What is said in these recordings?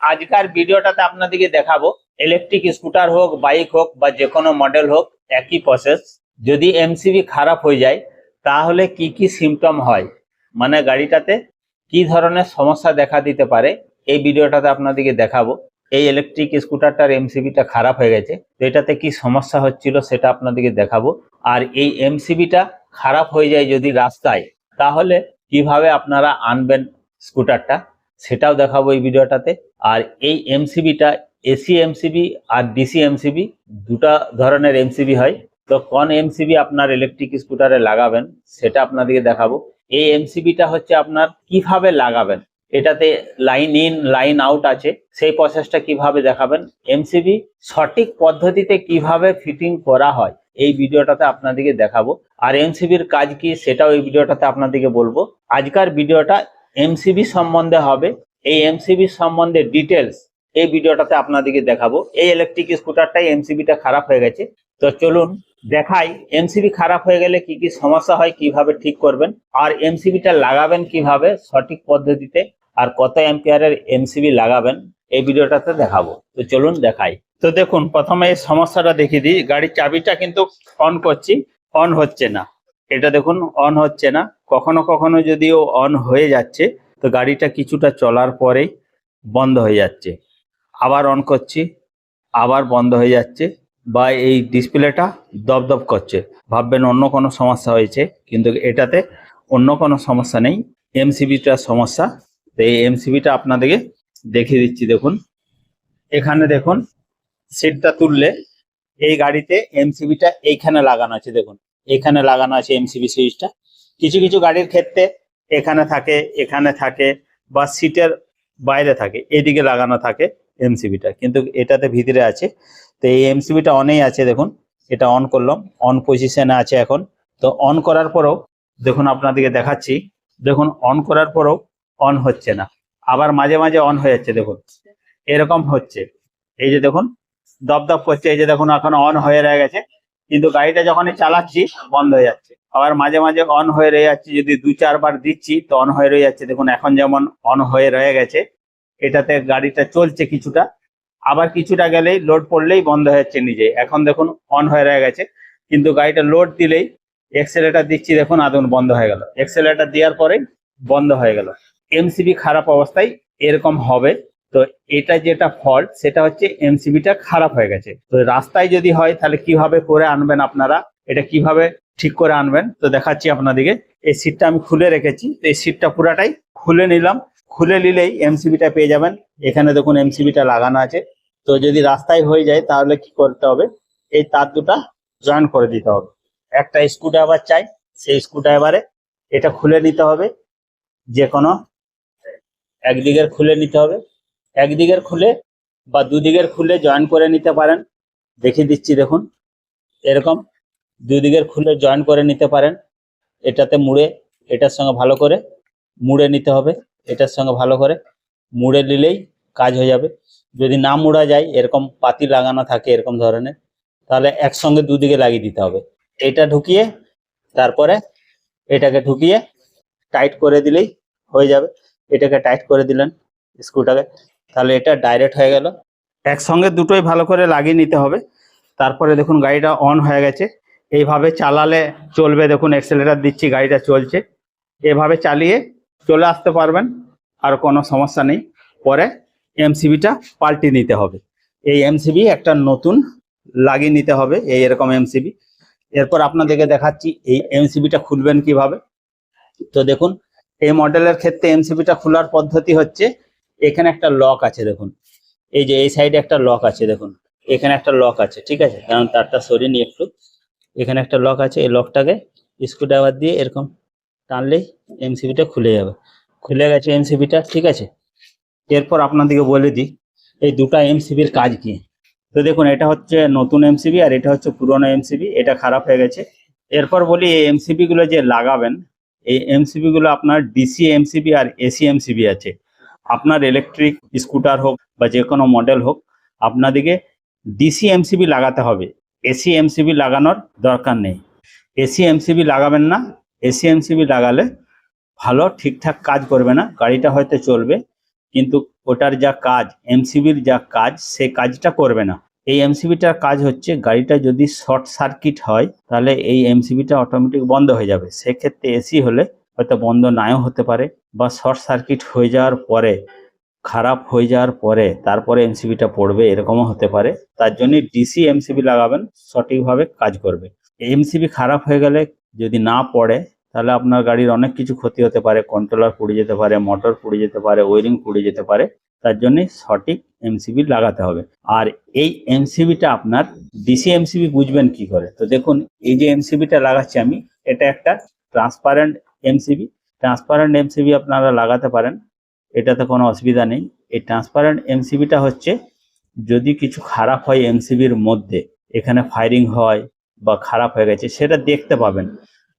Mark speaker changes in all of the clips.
Speaker 1: আজকার ভিডিওটাতে আপনাদেরকে দেখাবো ইলেকট্রিক স্কুটার হোক বাইক হোক বা যে কোনো মডেল হোক, একই প্রসেস যদি এমসিবি খারাপ হয়ে যায়, তাহলে কি কি সিমটম হয়? মানে গাড়িটাতে কি ধরনের সমস্যা দেখা দিতে পারে? এই ভিডিওটাতে আপনাদেরকে দেখাবো। এই ইলেকট্রিক স্কুটারটার এমসিবিটা খারাপ হয়ে গেছে, তো এটাতে কি সমস্যা হচ্ছিল সেটা আপনাদেরকে দেখাবো। আর এই এমসিবিটা খারাপ হয়ে যায় যদি রাস্তায়, তাহলে কীভাবে আপনারা আনবেন স্কুটারটা সেটাও দেখাবো এই ভিডিওটাতে। আর এই এমসিবিটা, এসি এমসিবি আর ডিসি এমসিবি, দুটা ধরনের এমসিবি হয়। তো কোন এমসিবি আপনার ইলেকট্রিক স্কুটারে লাগাবেন, সেটা আপনাদেরকে দেখাবো। এই এমসিবিটা হচ্ছে আপনার কীভাবে লাগাবেন, এটাতে লাইন ইন লাইন আউট আছে। সেই প্রসেসটা কীভাবে দেখাবেন, এমসিবি সঠিক পদ্ধতিতে কীভাবে ফিটিং করা হয়, এই ভিডিওটাতে আপনাদেরকে দেখাবো। আর এমসিবির কাজ কি, সেটাও এই ভিডিওটাতে আপনাদেরকে বলব। আজকার ভিডিওটা এমসিবি সম্বন্ধে হবে। এই এমসিবি সম্বন্ধে ডিটেলস এই ভিডিওটাতে আপনাদেরকে দেখাবো। এই ইলেকট্রিক স্কুটারটাই এমসিবিটা খারাপ হয়ে গেছে। তো চলুন দেখাই এমসিবি খারাপ হয়ে গেলে কি কি সমস্যা হয়, কীভাবে ঠিক করবেন? আর এমসিবিটা লাগাবেন কীভাবে? সঠিক পদ্ধতিতে আর কত অ্যাম্পিয়ারের এমসিবি লাগাবেন? এই ভিডিওটাতে দেখাবো। তো চলুন দেখাই। তো দেখুন, প্রথমে এই সমস্যাটা দেখিয়ে দিই। গাড়ির চাবিটা কিন্তু অন করছি অন হচ্ছে না। এটা দেখুন অন হচ্ছে না। কখনো কখনো যদিও অন হয়ে যাচ্ছে, তো গাড়িটা কিছুটা চলার পরেই বন্ধ হয়ে যাচ্ছে। আবার অন করছি, আবার বন্ধ হয়ে যাচ্ছে বা এই ডিসপ্লেটা দপদপ করছে। ভাববেন অন্য কোনো সমস্যা হয়েছে, কিন্তু এটাতে অন্য কোনো সমস্যা নেই। এমসিবিটার সমস্যা, তো এই এমসিবিটা আপনাদেরকে দেখিয়ে দিচ্ছি দেখুন। এখানে দেখুন সিটটা তুললে এই গাড়িতে এমসিবিটা এইখানে লাগানো আছে দেখুন। এখানে লাগানো আছে এমসিবি সুইচটা কিছু কিছু গাড়ির ক্ষেত্রে এখানে থাকে এখানে থাকে বা সিটের বাইরে থাকে, এদিকে লাগানো থাকে এমসিবিটা কিন্তু এটাতে ভিতরে আছে। তো এই এমসিবিটা অনেই আছে, দেখুন, এটা অন করলাম অন পজিশনে আছে এখন। তো অন করার পরেও, দেখুন আপনাদেরকে দেখাচ্ছি, দেখুন অন করার পরেও অন হচ্ছে না। আবার মাঝে মাঝে অন হয়ে যাচ্ছে, দেখুন। এরকম হচ্ছে। এই যে দেখুন, দপদপ করছে, এই যে দেখুন, এখন অন হয়ে রয়ে গেছে। কিন্তু গাড়িটা যখনই চালাচ্ছি, বন্ধ হয়ে যাচ্ছে। আবার মাঝে মাঝে অন হয়ে রয়ে যাচ্ছে, যদি দু চারবার দিচ্ছি, তো অন হয়ে রয়ে যাচ্ছে। দেখুন, এখন যেমন অন হয়ে রয়ে গেছে, এটাতে গাড়িটা চলছে কিছুটা। আবার কিছুটা গেলেই লোড পড়লেই বন্ধ হয়ে যাচ্ছে নিজে। এখন দেখুন অন হয়ে রয়ে গেছে। কিন্তু গাড়িটা লোড দিলেই এক্সেলেটার দিচ্ছি, দেখুন, আদুন বন্ধ হয়ে গেল। এক্সেলেটার দেওয়ার পরে বন্ধ হয়ে গেল। এমসিবি খারাপ অবস্থায় এরকম হবে। তো এটা যেটা ফল্ট সেটা হচ্ছে এমসিবিটা খারাপ হয়ে গেছে। তো রাস্তায় যদি হয়, তাহলে কীভাবে করে আনবেন আপনারা? এটা কীভাবে ঠিক করে আনবেন? তো দেখাচ্ছি আপনাদেরকে। এই সিটটা আমি খুলে রেখেছি। তো এই সিটটা পুরাটাই খুলে নিলাম। খুলে নিলেই এমসিবিটা পেয়ে যাবেন। এখানে দেখুন এমসিবিটা লাগানো আছে। তো যদি রাস্তায় হয়ে যায়, তাহলে কি করতে হবে? এই তার দুটা জয়েন করে দিতে হবে। একটা স্ক্রু ড্রাইভার চাই, সেই স্ক্রু ড্রাইভারে এটা খুলে নিতে হবে। যে কোনো একদিকের খুলে নিতে হবে। একদিকের খুলে বা দুদিকের খুলে জয়েন করে নিতে পারেন। দেখিয়ে দিচ্ছি দেখুন, এরকম দুদিকের খুলে জয়েন করে নিতে পারেন। এটাতে মুড়ে, এটার সঙ্গে ভালো করে মুড়ে নিতে হবে, এটার সঙ্গে ভালো করে মুড়ে নিলেই কাজ হয়ে যাবে। যদি না মুড়া যায়, এরকম পাতি লাগানো থাকে এরকম ধরনের, তাহলে একসঙ্গে দুদিকে লাগিয়ে দিতে হবে। এটা ঢুকিয়ে, তারপরে এটাকে ঢুকিয়ে টাইট করে দিলেই হয়ে যাবে। এটাকে টাইট করে দিলেন স্ক্রুটাকে তাহলে এটা ডাইরেক্ট হয়ে গেল। একসঙ্গে দুটোই ভালো করে লাগিয়ে নিতে হবে। তারপরে দেখুন গাড়িটা অন হয়ে গেছে। এইভাবে চালালে চলবে দেখুন এক্সেলেটার দিচ্ছি, গাড়িটা চলছে। এভাবে চালিয়ে চলে আসতে পারবেন, আর কোনো সমস্যা নেই। পরে এমসিবিটা পাল্টে নিতে হবে। এই এমসিবি একটা নতুন লাগিয়ে নিতে হবে, এই এরকম এমসিবি এরপর আপনাদেরকে দেখাচ্ছি, এই এমসিবিটা খুলবেন কীভাবে। তো দেখুন, এই মডেলের ক্ষেত্রে এমসিবিটা খোলার পদ্ধতি হচ্ছে এখানে একটা লক আছে দেখুন। এই যে এই সাইডে একটা লক আছে দেখুন। এখানে একটা লক আছে, ঠিক আছে? কারণ তারটা সরিয়ে নিয়ে একটু। এখানে একটা লক আছে, এই লকটাকে স্ক্রুড্রাইভার দিয়ে এরকম টানলেই এমসিবিটা খুলে যাবে। খুলে গেছে এমসিবিটা ঠিক আছে? এরপর আপনাদেরকে বলে দিই, এই দুটা এমসিবির কাজ কি? তো দেখুন, এটা হচ্ছে নতুন এমসিবি আর এটা হচ্ছে পুরনো এমসিবি এটা খারাপ হয়ে গেছে। এরপর বলি, এই এমসিবি গুলো যে লাগাবেন, এই এমসিবি গুলো আপনার ডিসি এমসিবি আর এসি এমসিবি আছে। আপনার ইলেকট্রিক স্কুটার হোক বা যে কোনো মডেল হোক, আপনাদেরকে ডিসি এমসিবি লাগাতে হবে। এসি এমসিবি লাগানোর দরকার নেই। এসি এমসিবি লাগাবেন না। এসি এমসিবি লাগালে ভালো ঠিকঠাক কাজ করবে না। গাড়িটা হয়তো চলবে, কিন্তু ওটার যা কাজ এমসিবির যা কাজ, সে কাজটা করবে না। এই এমসিবিটার কাজ হচ্ছে গাড়িটা যদি শর্ট সার্কিট হয়, তাহলে এই এমসিবিটা অটোমেটিক বন্ধ হয়ে যাবে। সেক্ষেত্রে এসি হলে হয়তো বন্ধ নাও হতে পারে। বা শর্ট সার্কিট হয়ে যাওয়ার পরে, খারাপ হয়ে যাওয়ার পরে তারপরে এমসিবিটা পড়বে, এরকমও হতে পারে। তার জন্য ডিসি এমসিবি লাগাবেন, সঠিকভাবে কাজ করবে। এমসিবি খারাপ হয়ে গেলে যদি না পড়ে, তাহলে আপনার গাড়ির অনেক কিছু ক্ষতি হতে পারে। কন্ট্রোলার পুড়ে যেতে পারে মোটর পুড়ে যেতে পারে ওয়ারিং পুড়ে যেতে পারে। তার জন্য সঠিক এমসিবি লাগাতে হবে। আর এই এমসিবিটা আপনার ডিসি এমসিবি বুঝবেন কি করে? তো দেখুন, এই যে এমসিবিটা লাগাচ্ছি আমি, এটা একটা ট্রান্সপারেন্ট এমসিবি ট্রান্সপারেন্ট এমসিবি আপনারা লাগাতে পারেন, এটাতে কোনো অসুবিধা নেই। এই ট্রান্সপারেন্ট এমসিবিটা হচ্ছে, যদি কিছু খারাপ হয় এমসিবির মধ্যে, এখানে ফায়ারিং হয় বা খারাপ হয়ে গেছে, সেটা দেখতে পাবেন।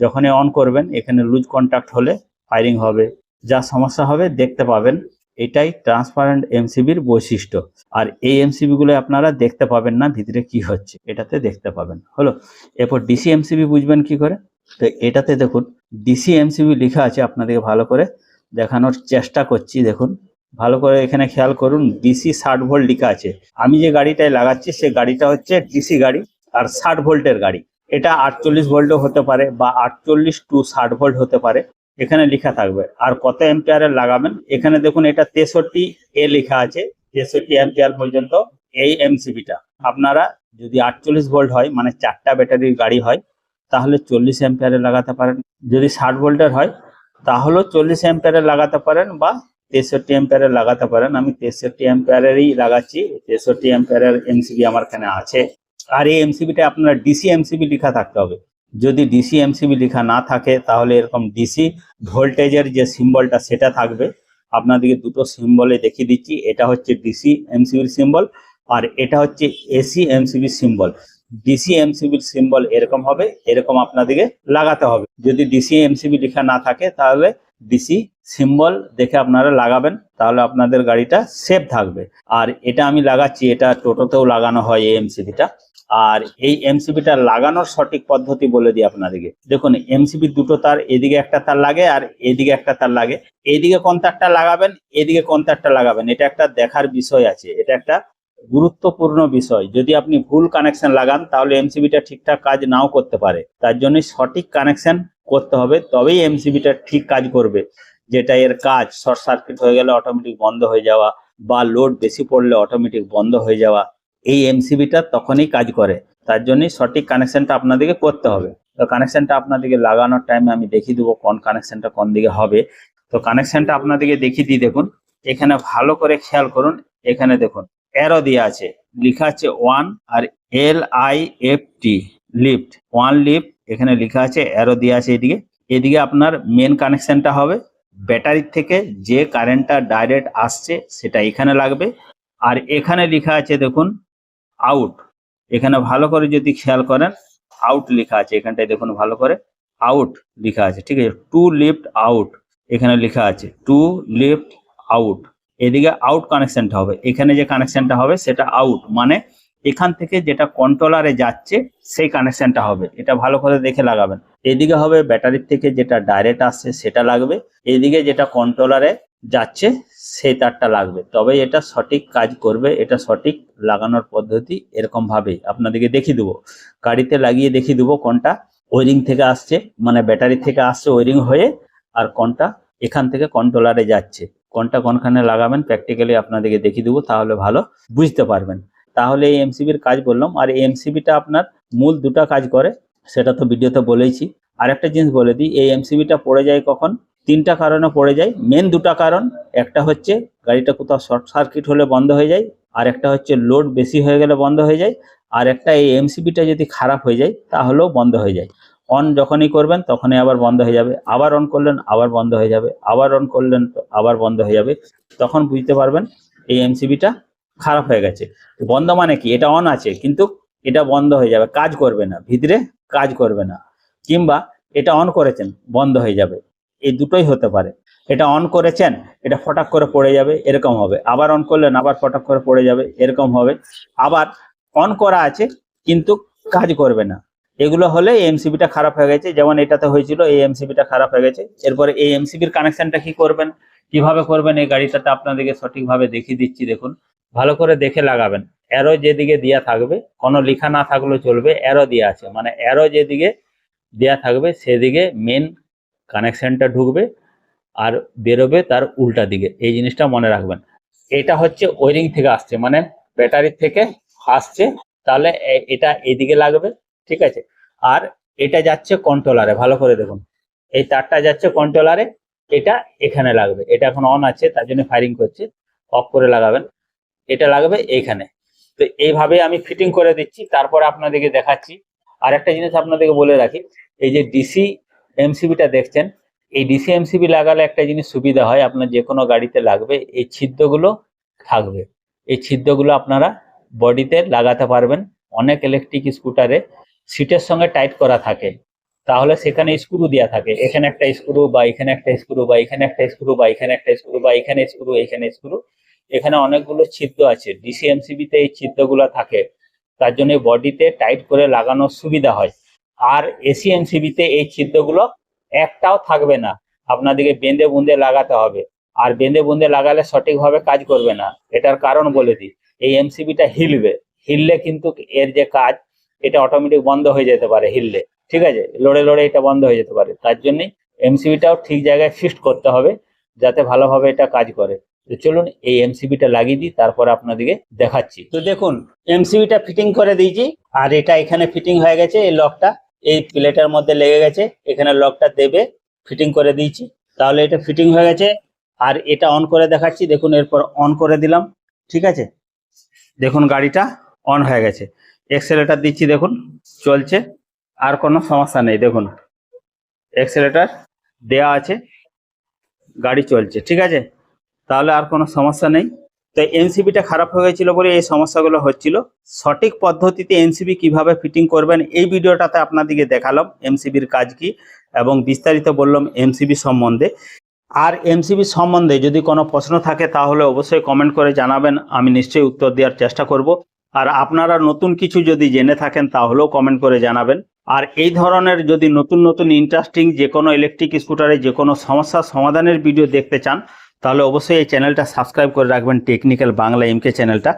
Speaker 1: যখনই অন করবেন, এখানে লুজ কন্ট্যাক্ট হলে ফায়ারিং হবে। যা সমস্যা হবে, দেখতে পাবেন। এটাই ট্রান্সপারেন্ট এমসিবির বৈশিষ্ট্য। আর এই এমসিবি গুলো আপনারা দেখতে পাবেন না, ভিতরে কি হচ্ছে, এটাতে দেখতে পাবেন। হলো, এরপর ডিসি এমসিবি বুঝবেন কি করে? তো এটাতে দেখুন ডিসি এমসিবি লেখা আছে আপনাদেরকে ভালো করে দেখানোর চেষ্টা করছি, দেখুন। ভালো করে এখানে খেয়াল করুন ডিসি ষাট ভোল্ট লেখা আছে। আমি যে গাড়িটায় লাগাচ্ছি, সে গাড়িটা হচ্ছে ডিসি গাড়ি আর ষাট ভোল্টের গাড়ি। এটা আটচল্লিশ ভোল্টও হতে পারে বা আটচল্লিশ টু ষাট ভোল্ট হতে পারে। এখানে লেখা থাকবে। আর কত এম্পিয়ারের লাগাবেন? এখানে দেখুন, এটা তেষট্টি এ লেখা আছে, তেষট্টি এম্পিয়ার পর্যন্ত এই এমসিবিটা আপনারা যদি আটচল্লিশ ভোল্ট হয় মানে চারটা ব্যাটারির গাড়ি হয় তাহলে চল্লিশ এম্পিয়ারে লাগাতে পারেন। যদি ষাট ভোল্টের হয়, তাহলেও চল্লিশ এম্পিয়ারে লাগাতে পারেন বা তেষট্টি এম্পিয়ারে লাগাতে পারেন। আমি তেষট্টি এম্পিয়ারেরই লাগাচ্ছি, তেষট্টি এম্পিয়ারের এমসিবি আমার এখানে আছে। আর এই এমসিবিটা আপনার ডিসি এমসিবি লেখা থাকতে হবে। যদি ডিসি এমসিবি লেখা না থাকে, তাহলে এরকম ডিসি ভোল্টেজের যে সিম্বলটা, সেটা থাকবে। আপনাদেরকে দুটো সিম্বলে দেখিয়ে দিচ্ছি। এটা হচ্ছে ডিসি এমসিবির সিম্বল আর এটা হচ্ছে এসি এমসিবির সিম্বল। ডিসি এমসিবির সিম্বল এরকম হবে, এরকম আপনাদেরকে লাগাতে হবে। যদি ডিসি এমসিবি লেখা না থাকে, তাহলে ডিসি সিম্বল দেখে আপনারা লাগাবেন, তাহলে আপনাদের গাড়িটা সেফ থাকবে। আর এটা আমি লাগাচ্ছি, এটা টোটোতেও লাগানো হয় এই এমসিবিটা আর এই এমসিবিটা লাগানোর সঠিক পদ্ধতি বলে দিই আপনাদেরকে। দেখুন এমসিবি দুটো তার, এদিকে একটা তার লাগে আর এদিকে একটা তার লাগে। এদিকে কোন তারটা লাগাবেন, এদিকে কোন তারটা লাগাবেন। এটা একটা দেখার বিষয় আছে, এটা একটা গুরুত্বপূর্ণ বিষয়। যদি আপনি ভুল কানেকশন লাগান, তাহলে এমসিবিটা ঠিকঠাক কাজ নাও করতে পারে। তার জন্য সঠিক কানেকশন করতে হবে, তবেই এমসিবিটা ঠিক কাজ করবে। যেটা এর কাজ শর্ট সার্কিট হয়ে গেলে অটোমেটিক বন্ধ হয়ে যাওয়া বা লোড বেশি পড়লে অটোমেটিক বন্ধ হয়ে যাওয়া, এই এমসিবিটা তখনই কাজ করে। তার জন্যই সঠিক কানেকশনটা আপনাদেরকে করতে হবে। তো কানেকশনটা আপনাদেরকে লাগানোর টাইমে আমি দেখিয়ে দেবো কোন কানেকশনটা কোন দিকে হবে। তো কানেকশনটা আপনাদেরকে দেখিয়ে দিই, দেখুন। এখানে ভালো করে খেয়াল করুন। এখানে দেখুন। অ্যারো দেওয়া আছে। লেখা আছে one R L I F T lift one lift এখানে লেখা আছে অ্যারো দেওয়া আছে এদিকে। এদিকে আপনার মেন কানেকশনটা হবে ব্যাটারির থেকে যে কারেন্টটা ডাইরেক্ট আসছে সেটা এখানে লাগবে। আর এখানে লেখা আছে দেখুন আউট এখানে ভালো করে যদি খেয়াল করেন আউট লেখা আছে এখানটায় দেখুন ভালো করে আউট লেখা আছে, ঠিক আছে? টু লিফট আউট এখানে লেখা আছে টু লিফট আউট এদিকে আউট কানেকশনটা হবে। এখানে যে কানেকশনটা হবে, সেটা আউট মানে এখান থেকে যেটা কন্ট্রোলারে যাচ্ছে, সেই কানেকশনটা হবে। এটা ভালো করে দেখে লাগাবেন। এদিকে হবে ব্যাটারির থেকে যেটা ডাইরেক্ট আসছে, সেটা লাগবে। এদিকে যেটা কন্ট্রোলারে যাচ্ছে, সেই তারটা লাগবে। তবে এটা সঠিক কাজ করবে, এটা সঠিক লাগানোর পদ্ধতি এরকম ভাবেই আপনাদেরকে দেখিয়ে দেবো। গাড়িতে লাগিয়ে দেখিয়ে দেবো কোনটা ওয়ারিং থেকে আসছে মানে ব্যাটারি থেকে আসছে ওয়ারিং হয়ে, আর কোনটা এখান থেকে কন্ট্রোলারে যাচ্ছে। কোনটা কোনখানে লাগাবেন প্র্যাকটিক্যালি আপনাদেরকে দেখিয়ে দেবো, তাহলে ভালো বুঝতে পারবেন। তাহলে এই এমসিবির কাজ বললাম, আর এই এমসিবিটা আপনার মূল দুটা কাজ করে, সেটা তো ভিডিওতে বলেইছি। আর একটা জিনিস বলে দিই, এই এমসিবিটা পড়ে যায় কখন? তিনটা কারণে পড়ে যায়। মেন দুটা কারণ, একটা হচ্ছে গাড়িটা কোথাও শর্ট সার্কিট হলে বন্ধ হয়ে যায়, আর একটা হচ্ছে লোড বেশি হয়ে গেলে বন্ধ হয়ে যায়, আর একটা এই এমসিবিটা যদি খারাপ হয়ে যায়, তাহলেও বন্ধ হয়ে যায়। অন যখনই করবেন, তখনই আবার বন্ধ হয়ে যাবে। আবার অন করলেন, আবার বন্ধ হয়ে যাবে। আবার অন করলেন, আবার বন্ধ হয়ে যাবে। তখন বুঝতে পারবেন এই এমসিবিটা খারাপ হয়ে গেছে। বন্ধ মানে কি? এটা অন আছে, কিন্তু এটা বন্ধ হয়ে যাবে। কাজ করবে না। ভিতরে কাজ করবে না। কিংবা এটা অন করেছেন, বন্ধ হয়ে যাবে। এই দুটোই হতে পারে। এটা অন করেছেন, এটা ফটাক করে পড়ে যাবে, এরকম হবে। আবার অন করলেন, আবার ফটাক করে পড়ে যাবে, এরকম হবে। আবার অন করা আছে, কিন্তু কাজ করবে না। এগুলো হলে এমসিবিটা খারাপ হয়ে গেছে। যেমন এটাতে হয়েছিল এই এমসিবিটা খারাপ হয়ে গেছে। এরপরে এই এমসিবির কানেকশনটা কি করবেন? কীভাবে করবেন? এই গাড়িটাতে আপনাদেরকে সঠিকভাবে দেখিয়ে দিচ্ছি, দেখুন। ভালো করে দেখে লাগাবেন। অ্যারো যেদিকে দেওয়া থাকবে, কোনো লেখা না থাকলেও চলবে অ্যারো দেওয়া আছে। মানে অ্যারো যেদিকে দেওয়া থাকবে, সেদিকে মেন কানেকশনটা ঢুকবে আর বেরোবে তার উল্টা দিকে। এই জিনিসটা মনে রাখবেন। এটা হচ্ছে ওয়ারিং থেকে আসছে। মানে ব্যাটারি থেকে আসছে। তাহলে এটা এদিকে লাগবে ঠিক আছে? আর এটা যাচ্ছে কন্ট্রোলারে ভালো করে দেখুন। এই তারটা যাচ্ছে কন্ট্রোলারে এটা এখানে লাগবে। এটা এখন অন আছে, তার জন্য ফায়ারিং করছে। অফ করে লাগাবেন। এটা লাগবে এইখানে তো এইভাবে আমি ফিটিং করে দিচ্ছি, তারপরে আপনাদেরকে দেখাচ্ছি। আর একটা জিনিস আপনাদেরকে বলে রাখি, এই যে ডিসি এমসিবিটা দেখছেন, এই ডিসি এমসিবি লাগালে একটা জিনিস সুবিধা হয়, আপনার যে কোনো গাড়িতে লাগবে, এই ছিদ্রগুলো থাকবে। এই ছিদ্রগুলো আপনারা বডিতে লাগাতে পারবেন। অনেক ইলেকট্রিক স্কুটারে সিটের সঙ্গে টাইট করা থাকে। তাহলে সেখানে স্ক্রু দেওয়া থাকে। এখানে একটা স্ক্রু বা এখানে একটা স্ক্রু বা এখানে একটা স্ক্রু বা এখানে একটা স্ক্রু বা এখানে স্ক্রু এখানে স্ক্রু। এখানে অনেকগুলো ছিদ্র আছে। ডিসিএমসিবিতে এই ছিদ্রগুলো থাকে। তার জন্য বডিতে টাইট করে লাগানোর সুবিধা হয়। আর এসিএমসিবিতে এই ছিদ্রগুলো একটাও থাকবে না। আপনাদেরকে বেঁধে বুঁদে লাগাতে হবে। আর বেঁধে বুঁদে লাগালে সঠিকভাবে কাজ করবে না। এটার কারণ বলে দিই। এই এমসিবিটা হিলবে। হিললে কিন্তু এর যে কাজ এটা অটোমেটিক বন্ধ হয়ে যেতে পারে হিললে ঠিক আছে? লড়ে লড়ে এটা বন্ধ হয়ে যেতে পারে। তার জন্যই এমসিবিটাও ঠিক জায়গায় ফিক্সড করতে হবে যাতে ভালোভাবে এটা কাজ করে। তো চলুন এই এমসিবিটা লাগিয়ে দিই, তারপর আপনাদেরকে দেখাচ্ছি। তো দেখুন এমসিবিটা ফিটিং করে দিয়েছি, আর এটা এখানে ফিটিং হয়ে গেছে, এই লকটা এই প্লেটের মধ্যে লেগে গেছে, এখানে লকটা দেবে ফিটিং করে দিয়েছি। তাহলে এটা ফিটিং হয়ে গেছে, আর এটা অন করে দেখাচ্ছি, দেখুন এরপর অন করে দিলাম, ঠিক আছে? দেখুন গাড়িটা অন হয়ে গেছে। এক্সেলেটার দিচ্ছি দেখুন, চলছে, আর কোনো সমস্যা নেই, দেখুন। এক্সেলেটার দেয়া আছে, গাড়ি চলছে, ঠিক আছে? তাহলে আর কোনো সমস্যা নেই। তো এনসিবিটা খারাপ হয়ে গেছিল বলে এই সমস্যাগুলো হচ্ছিল। সঠিক পদ্ধতিতে এনসিবি কীভাবে ফিটিং করবেন, এই ভিডিওটাতে আপনাদেরকে দেখালাম এমসিবির কাজ কি, এবং বিস্তারিত বললাম এমসিবি সম্বন্ধে। আর এমসিবি সম্বন্ধে যদি কোনো প্রশ্ন থাকে, তাহলে অবশ্যই কমেন্ট করে জানাবেন, আমি নিশ্চয়ই উত্তর দেওয়ার চেষ্টা করব। আর আপনারা নতুন কিছু যদি জেনে থাকেন, তাহলেও কমেন্ট করে জানাবেন। আর এই ধরনের যদি নতুন নতুন ইন্টারেস্টিং যে কোনো ইলেকট্রিক স্কুটারে যে কোনো সমস্যার সমাধানের ভিডিও দেখতে চান, তাহলে অবশ্যই এই চ্যানেলটা সাবস্ক্রাইব করে রাখবেন টেকনিক্যাল বাংলা এমকে চ্যানেলটা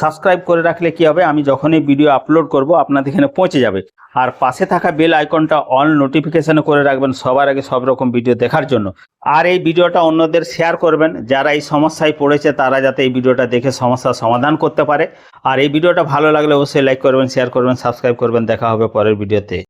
Speaker 1: সাবস্ক্রাইব করে রাখলে কি হবে? আমি যখনই ভিডিও আপলোড করব, আপনাদের এখানে পৌঁছে যাবে। আর পাশে থাকা বেল আইকনটা অল নোটিফিকেশন করে রাখবেন সবার আগে সব রকম ভিডিও দেখার জন্য। আর এই ভিডিওটা অন্যদের শেয়ার করবেন। যারা এই সমস্যায় পড়েছে, তারা যাতে এই ভিডিওটা দেখে সমস্যার সমাধান করতে পারে। আর এই ভিডিওটা ভালো লাগলে অবশ্যই লাইক করবেন শেয়ার করবেন সাবস্ক্রাইব করবেন। দেখা হবে পরের ভিডিওতে